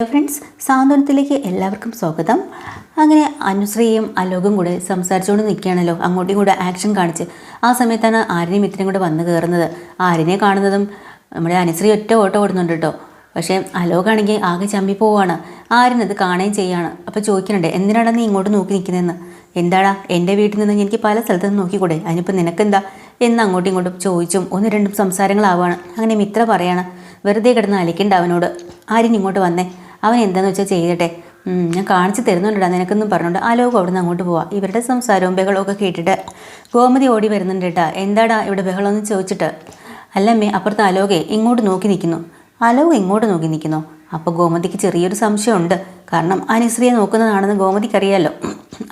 Hello friends സാന്ത്വനത്തിലേക്ക് എല്ലാവർക്കും സ്വാഗതം. അങ്ങനെ അനുശ്രീയും അലോകും കൂടെ സംസാരിച്ചുകൊണ്ട് നിൽക്കുകയാണല്ലോ. അങ്ങോട്ടും കൂടെ ആക്ഷൻ കാണിച്ച്. ആ സമയത്താണ് ആര്യനെയും മിത്രയും കൂടെ വന്ന് കയറുന്നത്. ആര്യനെ കാണുന്നതും നമ്മുടെ അനുശ്രീ ഒറ്റ ഓട്ടം ഓടുന്നുണ്ട് കേട്ടോ. പക്ഷേ അലോകാണെങ്കിൽ ആകെ ചമ്പി പോവാണ് അത് കാണുകയും ചെയ്യാണ് അപ്പോൾ ചോദിക്കുന്നുണ്ട് എന്തിനാണ് നീ ഇങ്ങോട്ട് നോക്കി നിൽക്കുന്നതെന്ന്? എന്താടാ എന്റെ വീട്ടിൽ നിന്ന് എനിക്ക് പല സ്ഥലത്ത് നിന്ന് നോക്കിക്കൂടെ? അതിനിപ്പോൾ നിനക്കെന്താ? എന്ന് അങ്ങോട്ടും ഇങ്ങോട്ടും ചോദിച്ചും ഒന്ന് രണ്ടും സംസാരങ്ങളാവാണ് അങ്ങനെ മിത്ര പറയാണ് വെറുതെ കിടന്ന് അലിക്കണ്ട അവനോട്. ആര്യൻ ഇങ്ങോട്ട് വന്നേ. അവൻ എന്താണെന്ന് വെച്ചാൽ ചെയ്യട്ടെ? ഞാൻ കാണിച്ചു തരുന്നുണ്ടാ നിനക്കൊന്നും പറഞ്ഞുകൊണ്ട് ആലോകം അവിടെ നിന്ന് അങ്ങോട്ട് പോവാം. ഇവരുടെ സംസാരവും ബഹളവും ഒക്കെ കേട്ടിട്ട് ഗോമതി ഓടി വരുന്നുണ്ട് കേട്ടാ എന്താടാ ഇവിടെ ബഹളം എന്ന് ചോദിച്ചിട്ട്? അല്ലമ്മേ അപ്പുറത്ത് ആലോകെ ഇങ്ങോട്ട് നോക്കി നിൽക്കുന്നു ആലോകം ഇങ്ങോട്ട് നോക്കി നിൽക്കുന്നു അപ്പോൾ ഗോമതിക്ക് ചെറിയൊരു സംശയമുണ്ട്. കാരണം അനുശ്രീയെ നോക്കുന്നതാണെന്ന് ഗോമതിക്ക് അറിയാലോ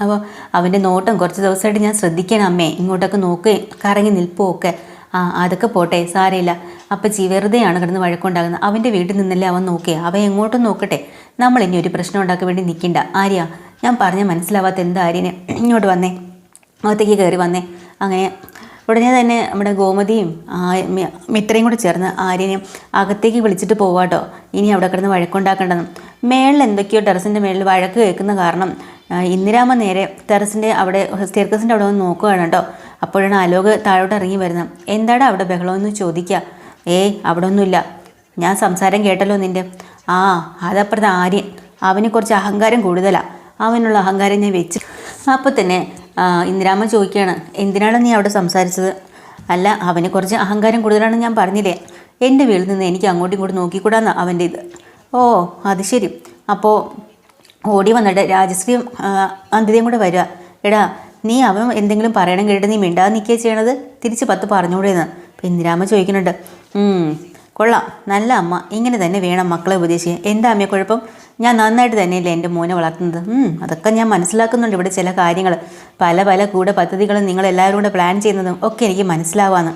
അപ്പോൾ അവന്റെ നോട്ടം കുറച്ച് ദിവസമായിട്ട് ഞാൻ ശ്രദ്ധിക്കണം അമ്മേ. ഇങ്ങോട്ടൊക്കെ നോക്കുകയും കറങ്ങി നിൽപ്പും ഒക്കെ. ആ അതൊക്കെ പോട്ടെ സാരമില്ല. അപ്പച്ചി വെറുതെയാണ് കിടന്ന് വഴക്കുണ്ടാകുന്നത്. അവന്റെ വീട്ടിൽ നിന്നല്ലേ അവൻ നോക്കിയേ? അവൻ എങ്ങോട്ടും നോക്കട്ടെ. നമ്മൾ ഇനി ഒരു പ്രശ്നം ഉണ്ടാക്കാൻ വേണ്ടി നിൽക്കണ്ട. ആര്യ ഞാൻ പറഞ്ഞ മനസ്സിലാവാത്ത എന്താ ആര്യനെ? ഇങ്ങോട്ട് വന്നേ. അകത്തേക്ക് കയറി വന്നേ. അങ്ങനെ ഉടനെ തന്നെ നമ്മുടെ ഗോമതിയും മിത്രയും കൂടെ ചേർന്ന് ആര്യനെയും അകത്തേക്ക് വിളിച്ചിട്ട് പോവാട്ടോ ഇനി അവിടെ കിടന്ന് വഴക്കുണ്ടാക്കേണ്ടെന്നും മേളിൽ എന്തൊക്കെയോ ടെറസിന്റെ മേളിൽ വഴക്ക് കേൾക്കുന്ന കാരണം ഇന്ദിരാമ നേരെ ടെറസിന്റെ അവിടെ സ്റ്റേർക്കസിന്റെ അവിടെ വന്ന് നോക്കുകയാണ് കേട്ടോ അപ്പോഴാണ് അലോക് താഴോട്ട് ഇറങ്ങി വരുന്നത്. എന്താടാ അവിടെ ബഹളമെന്ന് ചോദിക്കുക ഏയ് അവിടെ ഒന്നുമില്ല ഞാൻ സംസാരം കേട്ടല്ലോ നിന്റെ ആ അതപ്പുറത്തെ ആര്യൻ. അവന് കുറച്ച് അഹങ്കാരം കൂടുതലാണ് അവനുള്ള അഹങ്കാരം ഞാൻ വെച്ച്. അപ്പോൾ തന്നെ ഇന്ദിരാമ ചോദിക്കുകയാണ് എന്തിനാണ് നീ അവിടെ സംസാരിച്ചത്? അല്ല അവന് കുറച്ച് അഹങ്കാരം കൂടുതലാണെന്ന് ഞാൻ പറഞ്ഞില്ലേ. എന്റെ വീട്ടിൽ നിന്ന് എനിക്ക് അങ്ങോട്ടും ഇങ്ങോട്ടും നോക്കിക്കൂടാന്ന് അവന്റെ ഇത്. ഓ അത് ശരി. അപ്പോൾ ഓടി വന്നിട്ട് രാജശ്രീയും അന്തിതയും കൂടെ വരിക. എടാ നീ അവൻ എന്തെങ്കിലും പറയണം കേട്ടിട്ട് നീ മിണ്ടാതെ നിൽക്കുക ചെയ്യണത്? തിരിച്ച് പത്ത് പറഞ്ഞുകൂടെയെന്ന്. അപ്പം ഇന്ദിരാമ്മ ചോദിക്കുന്നുണ്ട്. "ഉം, കൊള്ളാം. നല്ല അമ്മ. ഇങ്ങനെ തന്നെ വേണം മക്കളെ ഉപദേശിക്കാൻ. എന്താ അമ്മയെ കുഴപ്പം? ഞാൻ നന്നായിട്ട് തന്നെയല്ലേ എന്റെ മോനെ വളർത്തുന്നത്. അതൊക്കെ ഞാൻ മനസ്സിലാക്കുന്നുണ്ട് ഇവിടെ ചില കാര്യങ്ങൾ. പല പല കൂടെ പദ്ധതികളും നിങ്ങൾ എല്ലാവരും കൂടെ പ്ലാൻ ചെയ്യുന്നതും ഒക്കെ എനിക്ക് മനസ്സിലാവാന്ന്.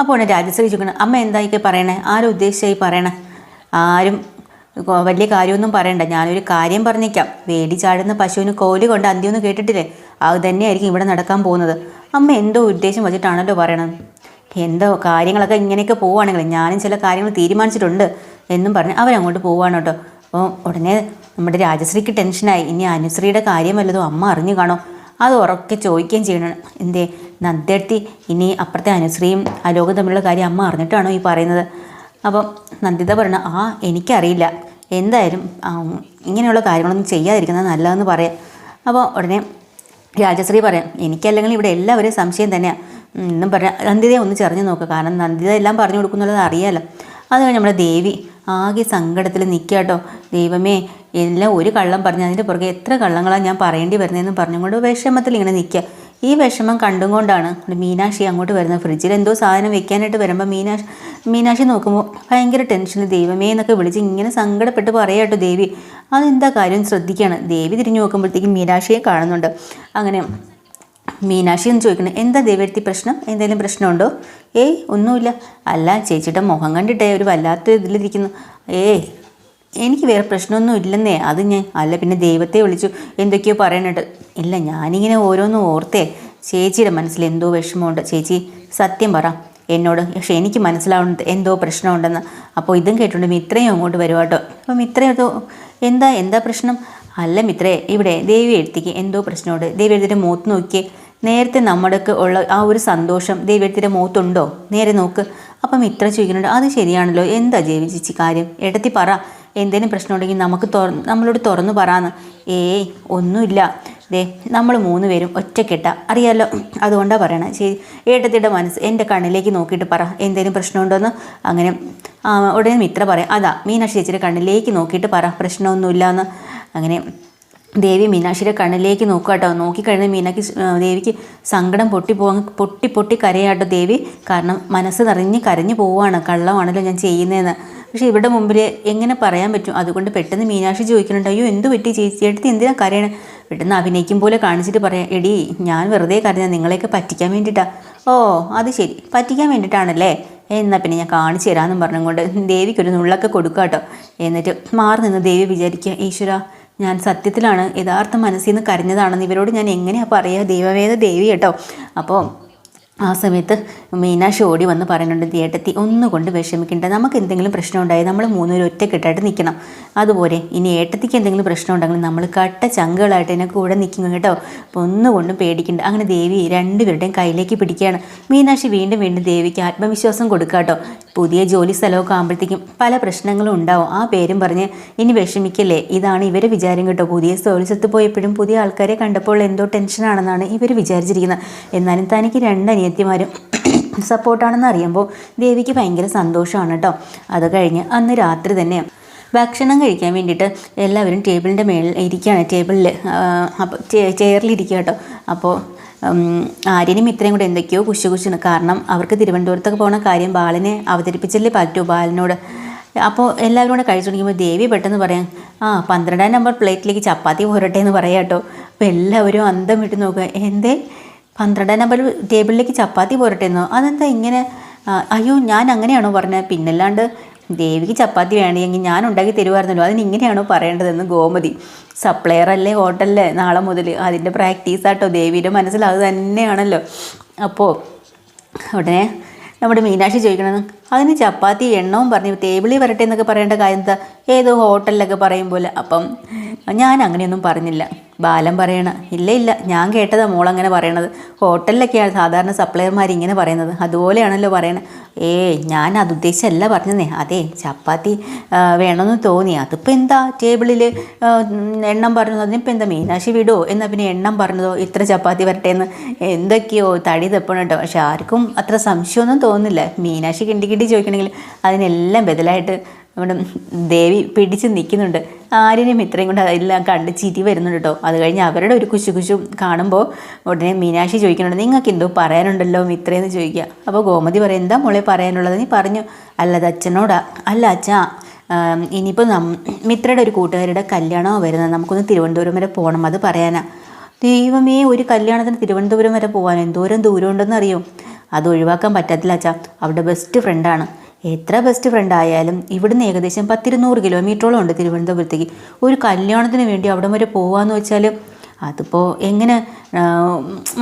അപ്പോൾ രാജശ്രീ ചോദിക്കണം അമ്മ എന്തായിക്കെ പറയണേ? ആരും ഉദ്ദേശിച്ചായി പറയണേ? ആരും വലിയ കാര്യമൊന്നും പറയണ്ട. ഞാനൊരു കാര്യം പറഞ്ഞേക്കാം. വേടി ചാടുന്ന പശുവിന് കോലി കൊണ്ട് അന്ത്യമൊന്നും കേട്ടിട്ടില്ലേ? അത് തന്നെയായിരിക്കും ഇവിടെ നടക്കാൻ പോകുന്നത്. അമ്മ എന്തോ ഉദ്ദേശം വെച്ചിട്ടാണല്ലോ പറയണത്. എന്തോ കാര്യങ്ങളൊക്കെ ഇങ്ങനെയൊക്കെ പോവുകയാണെങ്കിൽ ഞാനും ചില കാര്യങ്ങൾ തീരുമാനിച്ചിട്ടുണ്ട് എന്നും പറഞ്ഞ് അവരങ്ങോട്ട് പോവുകയാണ് കേട്ടോ. അപ്പോൾ ഉടനെ നമ്മുടെ രാജശ്രീക്ക് ടെൻഷനായി. ഇനി അനുശ്രീയുടെ കാര്യം വല്ലതും അമ്മ അറിഞ്ഞു കാണോ? അത് ഉറക്കെ ചോദിക്കുകയും ചെയ്യണം. എന്തേ നന്ദേടത്തി ഇനി അപ്പുറത്തെ അനുശ്രീയും അലോകം തമ്മിലുള്ള കാര്യം അമ്മ അറിഞ്ഞിട്ടാണോ ഈ പറയുന്നത്? അപ്പം നന്ദിത പറഞ്ഞ ആ എനിക്കറിയില്ല. എന്തായാലും ഇങ്ങനെയുള്ള കാര്യങ്ങളൊന്നും ചെയ്യാതിരിക്കുന്നത് നല്ലതെന്ന് പറയാം. അപ്പോൾ ഉടനെ രാജശ്രീ പറയാം എനിക്കല്ലെങ്കിൽ ഇവിടെ എല്ലാവരും സംശയം തന്നെയാണ് എന്നും പറഞ്ഞാൽ നന്ദിതയെ ഒന്ന് ചെറിഞ്ഞു നോക്കുക കാരണം നന്ദിത എല്ലാം പറഞ്ഞു കൊടുക്കുന്നുള്ളത് അറിയാമല്ലോ അത് കഴിഞ്ഞ് നമ്മുടെ ദേവി ആകെ സങ്കടത്തിൽ നിൽക്കുക കേട്ടോ. ദൈവമേ എല്ലാം ഒരു കള്ളം പറഞ്ഞ് അതിന്റെ പുറകെ എത്ര കള്ളങ്ങളാണ് ഞാൻ പറയേണ്ടി വരുന്നതെന്ന് പറഞ്ഞുകൊണ്ട് വിഷമത്തിൽ ഇങ്ങനെ നിൽക്കുക. ഈ വിഷമം കണ്ടും കൊണ്ടാണ് മീനാക്ഷി അങ്ങോട്ട് വരുന്നത്. ഫ്രിഡ്ജിൽ എന്തോ സാധനം വെക്കാനായിട്ട് വരുമ്പോൾ മീനാക്ഷി മീനാക്ഷി നോക്കുമ്പോൾ ഭയങ്കര ടെൻഷൻ ദൈവമേ എന്നൊക്കെ വിളിച്ച് ഇങ്ങനെ സങ്കടപ്പെട്ട് പറയാട്ടോ ദേവി. അതെന്താ കാര്യം? ശ്രദ്ധിക്കുകയാണ് ദേവി തിരിഞ്ഞു നോക്കുമ്പോഴത്തേക്കും മീനാക്ഷിയെ കാണുന്നുണ്ട്. അങ്ങനെ മീനാക്ഷി എന്ന് ചോദിക്കണം എന്താ ദേവെടുത്തി പ്രശ്നം? എന്തെങ്കിലും പ്രശ്നമുണ്ടോ? ഏയ് ഒന്നുമില്ല. അല്ല ചേച്ചിയുടെ മുഖം കണ്ടിട്ടേ ഒരു വല്ലാത്ത ഇതിലിരിക്കുന്നു ഏയ് എനിക്ക് വേറെ പ്രശ്നമൊന്നും ഇല്ലെന്നേ. അത് ഞാൻ അല്ല പിന്നെ ദൈവത്തെ വിളിച്ചു. എന്തൊക്കെയോ പറയണുണ്ട്. ഇല്ല ഞാനിങ്ങനെ ഓരോന്നും ഓർത്തേ. ചേച്ചിയുടെ മനസ്സിൽ എന്തോ വിഷമമുണ്ട്. ചേച്ചി സത്യം പറ. എന്നോട് പക്ഷെ എനിക്ക് മനസ്സിലാവുന്നത് എന്തോ പ്രശ്നമുണ്ടെന്ന്. അപ്പോൾ ഇതും കേട്ടുകൊണ്ട് മിത്രയും അങ്ങോട്ട് വരുവാ കേട്ടോ അപ്പോൾ മിത്രയും എന്താ എന്താ പ്രശ്നം? അല്ല മിത്രേ ഇവിടെ ദേവി എഴുത്തിക്ക് എന്തോ പ്രശ്നമുണ്ട്. ദേവി എഴുത്തിന്റെ മുഖത്ത് നോക്കിയേ. നേരത്തെ നമ്മുടെക്ക് ഉള്ള ആ ഒരു സന്തോഷം ദേവി എഴുത്തിന്റെ മുഖത്തുണ്ടോ? നേരെ നോക്ക്. അപ്പം മിത്ര ചോദിക്കുന്നുണ്ട് അത് ശരിയാണല്ലോ. എന്താ ചേച്ചി കാര്യം? എടുത്തി പറ. എന്തെങ്കിലും പ്രശ്നമുണ്ടെങ്കിൽ നമുക്ക് തുറ നമ്മളോട് തുറന്നു പറയാന്ന്. ഏയ് ഒന്നുമില്ല. ദേ നമ്മൾ മൂന്ന് പേരും ഒറ്റക്കെട്ട. അറിയാലോ അതുകൊണ്ടാണ് പറയണേ. ശരി ഏട്ടത്തിയുടെ മനസ്സ് എന്റെ കണ്ണിലേക്ക് നോക്കിയിട്ട് പറ. എന്തെങ്കിലും പ്രശ്നമുണ്ടോയെന്ന് അങ്ങനെ ഉടനെ മിത്ര പറയാം. അതാ മീനാക്ഷി ചേച്ചിയുടെ കണ്ണിലേക്ക് നോക്കിയിട്ട് പറ. പ്രശ്നമൊന്നുമില്ല എന്ന് അങ്ങനെ ദേവി മീനാക്ഷിയുടെ കണ്ണിലേക്ക് നോക്കുക കേട്ടോ. നോക്കിക്കഴിഞ്ഞാൽ മീനാക്ഷി ദേവിക്ക് സങ്കടം പൊട്ടി പോവാൻ പൊട്ടി പൊട്ടി കരയാട്ടോ ദേവി. കാരണം മനസ്സ് നിറഞ്ഞ് കരഞ്ഞു പോവാണ്. കള്ളമാണല്ലോ ഞാൻ ചെയ്യുന്നതെന്ന്. പക്ഷേ ഇവിടെ മുമ്പിൽ എങ്ങനെ പറയാൻ പറ്റും? അതുകൊണ്ട് പെട്ടെന്ന് മീനാക്ഷി ചോദിക്കുന്നുണ്ട് അയ്യോ എന്ത് പറ്റി ചേച്ചി? എടുത്ത് എന്തിനാ കരയണേ? പെട്ടെന്ന് അഭിനയിക്കും പോലെ കാണിച്ചിട്ട് പറയാം എടി ഞാൻ വെറുതെ കരഞ്ഞ നിങ്ങളെയൊക്കെ പറ്റിക്കാൻ വേണ്ടിയിട്ടാണ് ഓ അത് ശരി. പറ്റിക്കാൻ വേണ്ടിയിട്ടാണല്ലേ എന്നാൽ പിന്നെ ഞാൻ കാണിച്ചു തരാമെന്നും പറഞ്ഞുകൊണ്ട് ദേവിക്കൊരു നുള്ളൊക്കെ കൊടുക്കുക കേട്ടോ എന്നിട്ട് മാറി നിന്ന് ദേവി വിചാരിക്കുക ഈശ്വര ഞാൻ സത്യത്തിലാണ് യഥാർത്ഥ മനസ്സിൽ നിന്ന് കരഞ്ഞതാണെന്ന് ഇവരോട് ഞാൻ എങ്ങനെയാണ് പറയുക ദൈവവേദ ദേവി കേട്ടോ അപ്പോൾ ആ സമയത്ത് മീനാക്ഷി ഓടി വന്ന് പറയുന്നുണ്ട് ഏട്ടത്തി ഒന്നുകൊണ്ട് വിഷമിക്കേണ്ട. നമുക്ക് എന്തെങ്കിലും പ്രശ്നം ഉണ്ടായി നമ്മൾ മൂന്നുപേരും ഒറ്റക്കെട്ടായിട്ട് നിൽക്കണം. അതുപോലെ ഇനി ഏട്ടത്തിക്ക് എന്തെങ്കിലും പ്രശ്നം ഉണ്ടെങ്കിൽ നമ്മൾ കട്ട ചങ്കുകളായിട്ട് എന്നെ കൂടെ നിൽക്കും കേട്ടോ. അപ്പോൾ ഒന്നുകൊണ്ടും പേടിക്കണ്ട. അങ്ങനെ ദേവി രണ്ടുപേരുടെയും കയ്യിലേക്ക് പിടിക്കുകയാണ്. മീനാക്ഷി വീണ്ടും വീണ്ടും ദേവിക്ക് ആത്മവിശ്വാസം കൊടുക്കുക കേട്ടോ പുതിയ ജോലി സ്ഥലമൊക്കെ ആകുമ്പോഴത്തേക്കും പല പ്രശ്നങ്ങളും ഉണ്ടാവും. ആ പേരും പറഞ്ഞ് ഇനി വിഷമിക്കല്ലേ? ഇതാണ് ഇവരെ വിചാരം കേട്ടോ. പുതിയ ജോലി സ്ഥലത്ത് പോയപ്പോഴും പുതിയ ആൾക്കാരെ കണ്ടപ്പോൾ എന്തോ ടെൻഷനാണെന്നാണ് ഇവർ വിചാരിച്ചിരിക്കുന്നത്. എന്നാലും തനിക്ക് രണ്ട് അനിയത്തിമാരും സപ്പോർട്ടാണെന്ന് അറിയുമ്പോൾ ദേവിക്ക് ഭയങ്കര സന്തോഷമാണ് കേട്ടോ. അത് കഴിഞ്ഞ് അന്ന് രാത്രി തന്നെ ഭക്ഷണം കഴിക്കാൻ വേണ്ടിയിട്ട് എല്ലാവരും ടേബിളിന്റെ മേളിൽ ഇരിക്കുകയാണ്. ടേബിളിൽ അപ്പോൾ ചെയറിലിരിക്കുക കേട്ടോ. അപ്പോൾ ആര്യനും ഇത്രയും കൂടെ എന്തൊക്കെയോ കുശു കുശുന്ന് കാരണം അവർക്ക് തിരുവനന്തപുരത്തൊക്കെ പോകുന്ന കാര്യം ബാലനെ അവതരിപ്പിച്ചല്ലേ പറ്റൂ ബാലനോട്. അപ്പോൾ എല്ലാവരും കൂടെ കഴിച്ചു തുടങ്ങിയപ്പോൾ ദേവി പെട്ടെന്ന് പറയാം ആ പന്ത്രണ്ടാം നമ്പർ പ്ലേറ്റിലേക്ക് ചപ്പാത്തി പോരട്ടെ എന്ന് പറയാം കേട്ടോ. അപ്പോൾ എല്ലാവരും അന്തം വിട്ട് നോക്കുക എന്തേ? പന്ത്രണ്ടാം നമ്പർ ടേബിളിലേക്ക് ചപ്പാത്തി പോരട്ടെ എന്നോ? അതെന്താ ഇങ്ങനെ? അയ്യോ ഞാൻ അങ്ങനെയാണോ പറഞ്ഞത് പിന്നല്ലാണ്ട് ദേവിക്ക് ചപ്പാത്തി വേണമെങ്കിൽ ഞാൻ ഉണ്ടാക്കി തരുമായിരുന്നല്ലോ അതിന് ഇങ്ങനെയാണോ പറയേണ്ടതെന്ന് ഗോമതി. സപ്ലയർ അല്ലേ ഹോട്ടലിലെ നാളെ മുതൽ. അതിന്റെ പ്രാക്ടീസ് ആട്ടോ. ദേവിയുടെ മനസ്സിൽ അത് തന്നെയാണല്ലോ. അപ്പോൾ ഉടനെ നമ്മുടെ മീനാക്ഷി ചോദിക്കണമെന്ന് അതിന് ചപ്പാത്തി എണ്ണവും പറഞ്ഞു ടേബിളിൽ വരട്ടെ എന്നൊക്കെ പറയേണ്ട കാര്യം എന്താ? ഏതോ ഹോട്ടലിലൊക്കെ പറയും പോലെ. അപ്പം ഞാൻ അങ്ങനെയൊന്നും പറഞ്ഞില്ല. ബാലൻ പറയണ ഇല്ല ഇല്ല ഞാൻ കേട്ടതാ മോളങ്ങനെ പറയണത്. ഹോട്ടലിലൊക്കെയാണ് സാധാരണ സപ്ലയർമാർ ഇങ്ങനെ പറയുന്നത്. അതുപോലെയാണല്ലോ പറയണത് ഏ ഞാൻ അത് ഉദ്ദേശിച്ചല്ല പറഞ്ഞതേ അതെ ചപ്പാത്തി വേണമെന്ന് തോന്നി. അതിപ്പോൾ എന്താ ടേബിളിൽ എണ്ണം പറഞ്ഞു അതിനിപ്പോൾ എന്താ മീനാക്ഷി വിടുമോ എന്നാൽ പിന്നെ എണ്ണം പറഞ്ഞതോ? ഇത്ര ചപ്പാത്തി വരട്ടെ എന്ന് എന്തൊക്കെയോ തടി തെപ്പണം കേട്ടോ. പക്ഷെ ആർക്കും അത്ര സംശയമൊന്നും തോന്നുന്നില്ല. മീനാക്ഷി കിണ്ടി കിണ്ടി ചോദിക്കണമെങ്കിൽ അതിനെല്ലാം ബദലായിട്ട് നമ്മുടെ ദേവി പിടിച്ച് നിൽക്കുന്നുണ്ട്. ആര്യനും ഇത്രയും കൊണ്ട് എല്ലാം കണ്ട് ചിരി വരുന്നുണ്ട് കേട്ടോ. അത് കഴിഞ്ഞ് അവരുടെ ഒരു കുശു കുശു കാണുമ്പോൾ ഉടനെ മീനാക്ഷി ചോദിക്കുന്നുണ്ട് നിങ്ങൾക്ക് എന്തോ പറയാനുണ്ടല്ലോ ഇത്രയെന്ന് ചോദിക്കുക. അപ്പോൾ ഗോമതി പറയും എന്താ മോളെ പറയാനുള്ളത്? നീ പറഞ്ഞു. അല്ലത് അച്ഛനോടാ. അല്ല അച്ഛാ ഇനിയിപ്പോൾ നം മിത്രയുടെ ഒരു കൂട്ടുകാരുടെ കല്യാണമാണ് വരുന്നത്. നമുക്കൊന്ന് തിരുവനന്തപുരം വരെ പോകണം അത് പറയാനാ. ദൈവമേ ഒരു കല്യാണത്തിന് തിരുവനന്തപുരം വരെ പോകാൻ എന്തോരം ദൂരം ഉണ്ടെന്ന് അറിയോ അത് ഒഴിവാക്കാൻ പറ്റത്തില്ല അച്ഛാ. അവരുടെ ബെസ്റ്റ് ഫ്രണ്ടാണ് എത്ര ബെസ്റ്റ് ഫ്രണ്ട് ആയാലും ഇവിടുന്ന് ഏകദേശം പത്തിരുന്നൂറ് കിലോമീറ്ററോളം ഉണ്ട് തിരുവനന്തപുരത്തേക്ക്. ഒരു കല്യാണത്തിന് വേണ്ടി അവിടം വരെ പോകാമെന്ന് വെച്ചാൽ അതിപ്പോൾ എങ്ങനെ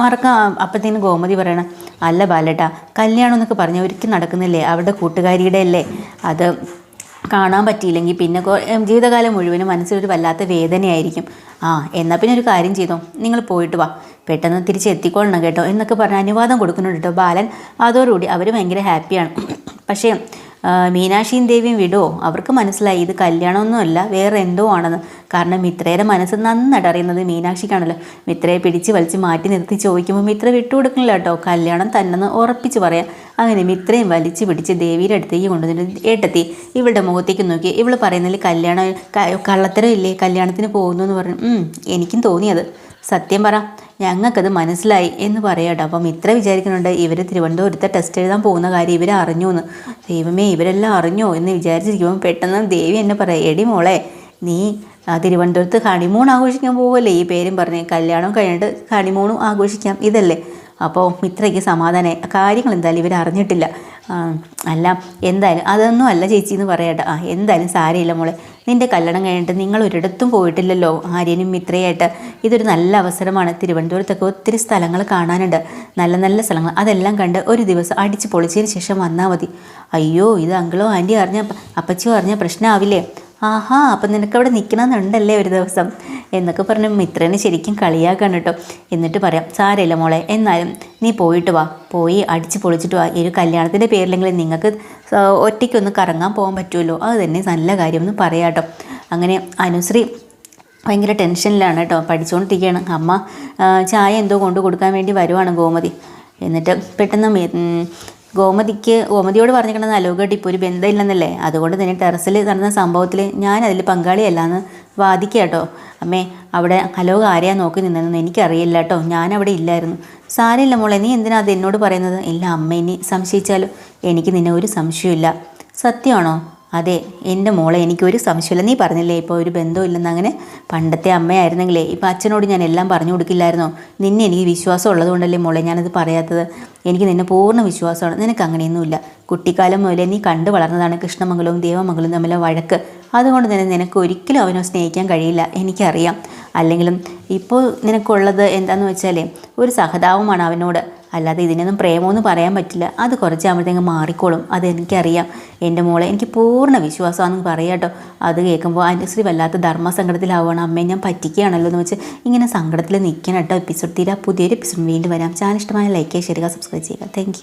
മറക്കാം അപ്പത്തേനും ഗോമതി പറയണം അല്ല ബാലേട്ടാ കല്യാണം എന്നൊക്കെ പറഞ്ഞാൽ ഒരിക്കലും നടക്കുന്നില്ലേ? അവിടെ കൂട്ടുകാരിയുടെ അല്ലേ? അത് കാണാൻ പറ്റിയില്ലെങ്കിൽ പിന്നെ ജീവിതകാലം മുഴുവനും മനസ്സിലൊരു വല്ലാത്ത വേദനയായിരിക്കും. ആ എന്നാൽ പിന്നെ ഒരു കാര്യം ചെയ്തോ? നിങ്ങൾ പോയിട്ട് വാ. പെട്ടെന്ന് തിരിച്ച് എത്തിക്കൊള്ളണം കേട്ടോ. എന്നൊക്കെ പറഞ്ഞ് അനുവാദം കൊടുക്കുന്നുണ്ട് കേട്ടോ ബാലൻ. അതോടുകൂടി അവർ ഭയങ്കര ഹാപ്പിയാണ് പക്ഷേ മീനാക്ഷിയും ദേവിയും വിടുമോ അവർക്ക് മനസ്സിലായി ഇത് കല്യാണമൊന്നുമല്ല വേറെ എന്തോ ആണെന്ന്. കാരണം മിത്രയുടെ മനസ്സ് നന്നായിട്ട് അറിയുന്നത് മീനാക്ഷിക്കാണല്ലോ. മിത്രയെ പിടിച്ച് വലിച്ച് മാറ്റി നിർത്തി ചോദിക്കുമ്പോൾ മിത്ര വിട്ടുകൊടുക്കണില്ല കേട്ടോ. കല്യാണം തന്നെന്ന് ഉറപ്പിച്ച് പറയാം. അങ്ങനെ മിത്രയും വലിച്ചു പിടിച്ച് ദേവിയുടെ അടുത്തേക്ക് കൊണ്ടുവന്നിട്ട് ഏട്ടത്തി. ഇവളുടെ മുഖത്തേക്ക് നോക്കി. ഇവൾ പറയുന്നതിൽ കല്യാണം കള്ളത്തരം ഇല്ലേ കല്യാണത്തിന് പോകുന്നു എന്ന് പറഞ്ഞു. "ഉം, എനിക്കും തോന്നിയത് സത്യം പറ ഞങ്ങൾക്കത് മനസ്സിലായി എന്ന് പറയാട്ടോ. അപ്പം ഇത്ര വിചാരിക്കുന്നുണ്ട് ഇവർ തിരുവനന്തപുരത്തെ ടെസ്റ്റ് എഴുതാൻ പോകുന്ന കാര്യം ഇവർ അറിഞ്ഞു എന്ന് ദൈവമേ ഇവരെല്ലാം അറിഞ്ഞോ എന്ന് വിചാരിച്ചിരിക്കുമ്പോൾ പെട്ടെന്ന് ദേവി എന്നെ പറയാം എടി മോളെ നീ തിരുവനന്തപുരത്ത് ഹണിമൂൺ ആഘോഷിക്കാൻ പോവല്ലേ? ഈ പേരും പറഞ്ഞ് കല്യാണം കഴിഞ്ഞിട്ട് ഹണിമൂണും ആഘോഷിക്കാം ഇതല്ലേ? അപ്പോൾ ഇത്രയ്ക്ക് സമാധാനമായി കാര്യങ്ങൾ എന്തായാലും ഇവർ അറിഞ്ഞിട്ടില്ല അല്ല എന്തായാലും അതൊന്നും അല്ല ചേച്ചി എന്ന് പറയട്ടെ. ആ എന്തായാലും സാരമില്ല മോളെ. നിന്റെ കല്യാണം കഴിഞ്ഞിട്ട് നിങ്ങൾ ഒരിടത്തും പോയിട്ടില്ലല്ലോ ആര്യനും മിത്രയായിട്ട്. ഇതൊരു നല്ല അവസരമാണ്. തിരുവനന്തപുരത്തൊക്കെ ഒത്തിരി സ്ഥലങ്ങൾ കാണാനുണ്ട്. നല്ല നല്ല സ്ഥലങ്ങൾ. അതെല്ലാം കണ്ട് ഒരു ദിവസം അടിച്ച് പൊളിച്ചതിന് ശേഷം വന്നാൽ മതി. അയ്യോ ഇത് അങ്കിളോ ആന്റി അറിഞ്ഞ അപ്പച്ചിയോ അറിഞ്ഞ പ്രശ്നമാവില്ലേ ആഹാ അപ്പം നിനക്ക് അവിടെ നിൽക്കണമെന്നുണ്ടല്ലേ ഒരു ദിവസം? എന്നൊക്കെ പറഞ്ഞ് മിത്രനെ ശരിക്കും കളിയാക്കാണ് കേട്ടോ. എന്നിട്ട് പറയാം സാരമില്ല മോളെ എന്നാലും നീ പോയിട്ട് വാ. പോയി അടിച്ച് പൊളിച്ചിട്ട് വാ. ഈ ഒരു കല്യാണത്തിന്റെ പേരിലെങ്കിലും നിങ്ങൾക്ക് ഒറ്റയ്ക്കൊന്ന് കറങ്ങാൻ പോകാൻ പറ്റുമല്ലോ. അത് തന്നെ നല്ല കാര്യമെന്ന് പറയാം കേട്ടോ. അങ്ങനെ അനുശ്രീ ഭയങ്കര ടെൻഷനിലാണ് കേട്ടോ. പഠിച്ചുകൊണ്ടിരിക്കുകയാണ്. അമ്മ ചായ എന്തോ കൊണ്ട് കൊടുക്കാൻ വേണ്ടി വരുവാണ് ഗോമതി. എന്നിട്ട് പെട്ടെന്ന് ഗോമതിക്ക് ഗോമതിയോട് പറഞ്ഞിരിക്കണത് അലോകട്ട് ഇപ്പോൾ ഒരു ബന്ധമില്ലെന്നല്ലേ? അതുകൊണ്ട് തന്നെ ടെറസിൽ നടന്ന സംഭവത്തിൽ ഞാൻ അതിൽ പങ്കാളിയല്ലാന്ന് വാദിക്കുക കേട്ടോ അമ്മേ അവിടെ അലോക ആരെയാ നോക്കി നിന്നതെന്ന് എനിക്കറിയില്ല കേട്ടോ ഞാനവിടെ ഇല്ലായിരുന്നു. സാരമില്ല മോളെ നീ എന്തിനാ അത് എന്നോട് പറയുന്നത്? ഇല്ല അമ്മ ഇനി സംശയിച്ചാലോ എനിക്ക് നിന്നെ ഒരു സംശയമില്ല സത്യമാണോ? അതെ എന്റെ മോളെ എനിക്കൊരു സംശയമില്ല നീ പറഞ്ഞില്ലേ ഇപ്പോൾ ഒരു ബന്ധമില്ലെന്ന് അങ്ങനെ? പണ്ടത്തെ അമ്മയായിരുന്നെങ്കിലേ ഇപ്പോൾ അച്ഛനോട് ഞാൻ എല്ലാം പറഞ്ഞു കൊടുക്കില്ലായിരുന്നോ? നിന്നെ എനിക്ക് വിശ്വാസം ഉള്ളതുകൊണ്ടല്ലേ മോളെ ഞാനത് പറയാത്തത്? എനിക്ക് നിന്നെ പൂർണ വിശ്വാസമാണ്. നിനക്ക് അങ്ങനെയൊന്നുമില്ല. കുട്ടിക്കാലം മുതലേ നീ കണ്ടു വളർന്നതാണ് കൃഷ്ണമംഗലവും ദേവമംഗലവും തമ്മിലെ വഴക്ക്. അതുകൊണ്ട് തന്നെ നിനക്ക് ഒരിക്കലും അവനോ സ്നേഹിക്കാൻ കഴിയില്ല. എനിക്കറിയാം. അല്ലെങ്കിലും ഇപ്പോൾ നിനക്കുള്ളത് എന്താണെന്ന് വെച്ചാലേ ഒരു സഹതാപമാണ് അവനോട്. അല്ലാതെ ഇതിനൊന്നും പ്രേമമൊന്നും പറയാൻ പറ്റില്ല. അത് കുറച്ചാകുമ്പോഴത്തേക്ക് മാറിക്കോളും. അത് എനിക്കറിയാം. എന്റെ മോളെ എനിക്ക് പൂർണ വിശ്വാസമാണെന്ന് പറയാം കേട്ടോ. അത് കേൾക്കുമ്പോൾ അനുശ്രീ വല്ലാത്ത ധർമ്മസങ്കടത്തിലാവുകയാണ്. അമ്മയെ ഞാൻ പറ്റിക്കുകയാണല്ലോ എന്ന് വെച്ച് ഇങ്ങനെ സങ്കടത്തിൽ നിൽക്കണം കേട്ടോ. എപ്പിസോഡ് തീരാ പുതിയൊരു എപ്പിസോഡ് വീണ്ടും വരാം. ചാനൽ ഇഷ്ടമായ ലൈക്ക് ചെയ്യുക സബ്സ്ക്രൈബ് ചെയ്യുക താങ്ക്